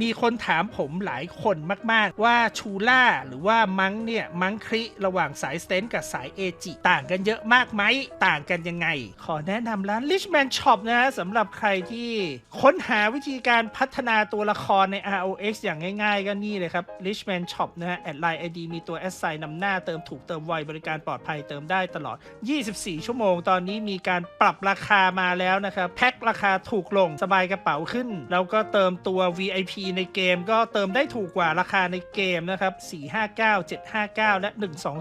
มีคนถามผมหลายคนมาก ๆ ว่าชูล่าหรือว่ามังเนี่ย มังคริระหว่างสายสเตนกับสายเอจิ ต่างกันเยอะมากไหม ต่างกันยังไง ขอแนะนำร้าน Richman Shop นะสำหรับใครที่ค้นหาวิธีการพัฒนาตัวละครใน ROX อย่างง่าย ๆ ก็นี่เลยครับ Richman Shop นะฮะแอดไลน์ ID มีตัว S ไซนำหน้าเติมถูกเติมไวบริการปลอดภัยเติมได้ตลอด 24 ชั่วโมง ตอนนี้มีการปรับราคามาแล้วนะครับแพ็คราคาถูกลงสบายกระเป๋าขึ้น แล้วก็เติมตัว VIP ในเกมก็เติมได้ถูกกว่าราคาในเกมนะครับ 459 759 และ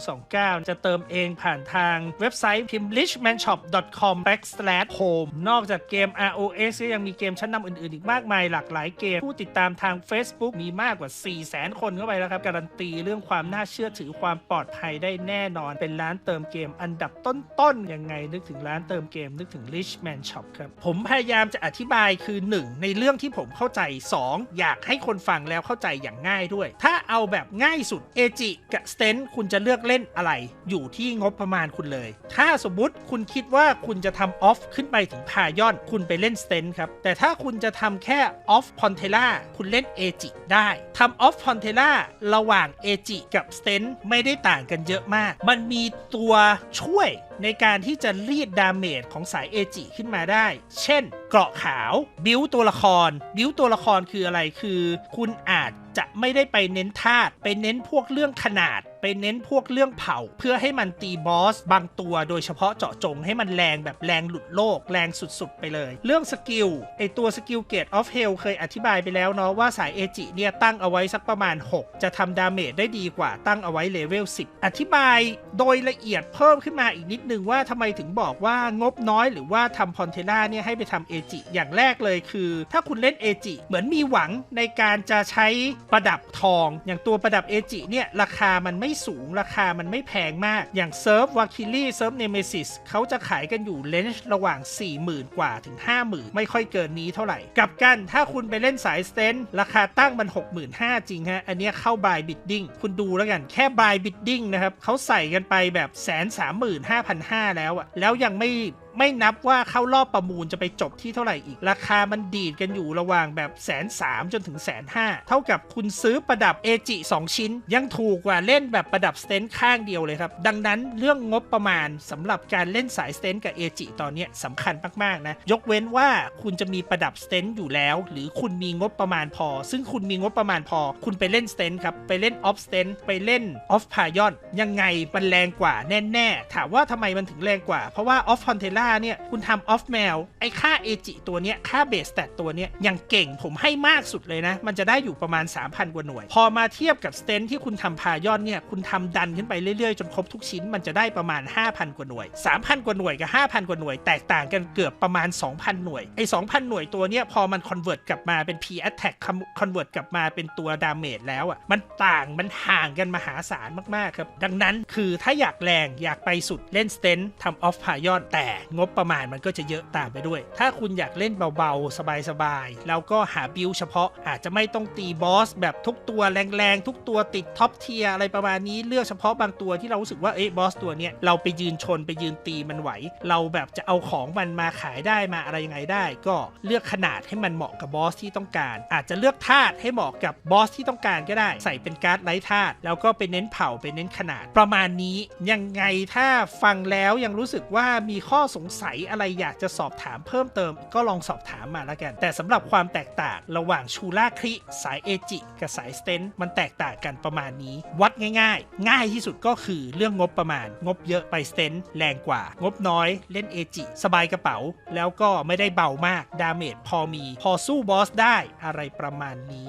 1229 จะเติมเองผ่านทางเว็บไซต์พิมพ์ richmanshop.com backslash home นอกจากเกม ROX ก็ยังมีเกมชั้นนำอื่นๆ อีกมากมายหลากหลายเกม ผู้ติดตามทาง Facebook มีมากกว่า 400,000 คนเข้าไปแล้วครับ การันตีเรื่องความน่าเชื่อถือความปลอดภัยได้แน่นอน เป็นร้านเติมเกมอันดับต้นๆ ยังไงนึกถึงร้านเติมเกมนึกถึง Richman Shop ครับ ผมพยายามจะอธิบายคือ 1 ในเรื่องที่ผมเข้าใจ 2 อย่าากให้คนฟังแล้วเข้าใจอย่างง่ายด้วย ถ้าเอาแบบง่ายสุดเอจิกับสเตนคุณจะเลือกเล่นอะไร อยู่ที่งบประมาณคุณเลย ถ้าสมมติคุณคิดว่าคุณจะทำออฟขึ้นไปถึงพายอน คุณไปเล่นสเตนครับ แต่ถ้าคุณจะทำแค่ออฟพอนเทล่าคุณเล่นเอจิได้ทำออฟพอนเทล่าระหว่างเอจิกับสเตนไม่ได้ต่างกันเยอะมาก มันมีตัวช่วย ในการที่จะรีดดาเมจของสายเอจิขึ้นมาได้ เช่น เกราะขาว บิวตัวละคร บิวตัวละครคืออะไรคือ คุณอาจจะไม่ได้ไปเน้นธาตุไปเน้นพวกเรื่องขนาด ไปเน้นพวกเรื่องเผา เพื่อให้มันตีบอสบางตัวโดยเฉพาะเจาะจงให้มันแรงแบบแรงหลุดโลก แรงสุดๆ ไปเลย เรื่องสกิลไอตัวสกิลเกตออฟเฮลเคยอธิบายไปแล้วเนาะว่าสายเอจิเนี่ยตั้งเอาไว้สักประมาณ 6 จะทำดาเมจได้ดีกว่าตั้งเอาไว้เลเวล10 อธิบายโดยละเอียดเพิ่มขึ้นมาอีกนิดนึงว่าทำไมถึงบอกว่างบน้อยหรือว่าทำพอนเทล่าเนี่ยให้ไปทำเอจิอย่างแรกเลยคือ ถ้าคุณเล่นเอจิเหมือนมีหวังในการจะใช้ประดับทอง อย่างตัวประดับเอจิเนี่ยราคามันไม่ไม่สูงราคามันไม่แพงมาก อย่างเซิร์ฟวาคิลี่เซิร์ฟเนเมซิสเขาจะขายกันอยู่เลนจ์ระหว่าง 40,000 กว่าถึง 50,000 ไม่ค่อยเกินนี้เท่าไหร่กับกันถ้าคุณไปเล่นสายสเตนราคาตั้งมัน 65,000 จริงฮะ อันนี้เข้าบายบิดดิ้งคุณดูแล้วกันแค่บายบิดดิ้งนะครับเขาใส่กันไปแบบแสนสามหมื่นห้าพันห้าแล้วอะแล้วยังไม่ไม่นับว่าเข้ารอบประมูลจะไปจบที่เท่าไหร่อีก ราคามันดีดกันอยู่ระหว่างแบบแสนสามจนถึงแสนห้าเท่ากับคุณซื้อประดับเอจิ2ชิ้น ยังถูกกว่าเล่นแบบประดับสเตนข้างเดียวเลยครับ ดังนั้นเรื่องงบประมาณสำหรับการเล่นสายสเตนกับเอจิตอนนี้ยสำคัญมากๆนะ ยกเว้นว่าคุณจะมีประดับสเตนอยู่แล้ว หรือคุณมีงบประมาณพอ ซึ่งคุณมีงบประมาณพอ คุณไปเล่นสเตนครับไปเล่นออฟสเตนไปเล่นออฟพายอนยังไงมันแรงกว่าแน่ๆถามว่าทำไมมันถึงแรงกว่าเพราะว่าออฟคอนเทนล่าเนี่ย คุณทำออฟแมวไอ้ค่าเอจิตัวเนี้ย ค่าเบสแตทตัวเนี้ยยังเก่งผมให้มากสุดเลยนะ มันจะได้อยู่ประมาณ 3,000 กว่าหน่วย พอมาเทียบกับสเตนที่คุณทำพายอนเนี่ย คุณทำดันขึ้นไปเรื่อยๆ จนครบทุกชิ้นมันจะได้ประมาณ 5,000 กว่าหน่วย 3,000 กว่าหน่วยกับ 5,000 กว่าหน่วยแตกต่างกันเกือบประมาณ 2,000 หน่วยไอ้2,000 หน่วยตัวเนี้ยพอมันคอนเวิร์ตกลับมาเป็น P attack คอนเวิร์ตกลับมาเป็นตัวดาเมจแล้วอะมันต่างมันห่างกันมหาศาลมากๆครับดังนั้นคือถ้าอยากแรงอยากไปสุดเล่นสเตนทำออฟพายอนแต่งบประมาณมันก็จะเยอะตามไปด้วย ถ้าคุณอยากเล่นเบาๆ สบายๆ แล้วก็หาบิลเฉพาะอาจจะไม่ต้องตีบอสแบบทุกตัวแรงๆ ทุกตัวติดท็อปเทียอะไรประมาณนี้เลือกเฉพาะบางตัวที่เรารู้สึกว่าเอ๊ะบอสตัวเนี้ยเราไปยืนชนไปยืนตีมันไหว เราแบบจะเอาของมันมาขายได้มาอะไรยังไงได้ ก็เลือกขนาดให้มันเหมาะกับบอสที่ต้องการ อาจจะเลือกธาตุให้เหมาะกับบอสที่ต้องการก็ได้ ใส่เป็นการ์ดไร้ธาตุแล้วก็ไปเน้นเผาไปเน้นขนาด ประมาณนี้ยังไงถ้าฟังแล้วยังรู้สึกว่ามีข้อสงสัยอะไรอยากจะสอบถามเพิ่มเติม ก็ลองสอบถามมาแล้วกัน แต่สำหรับความแตกต่างระหว่างชูล่าคริสายเอจิกับสายสเตนมันแตกต่างกันประมาณนี้ วัดง่ายๆ ง่ายที่สุดก็คือเรื่องงบประมาณ งบเยอะไปสเตนแรงกว่า งบน้อยเล่นเอจิสบายกระเป๋า แล้วก็ไม่ได้เบามากดาเมจพอมี พอสู้บอสได้อะไรประมาณนี้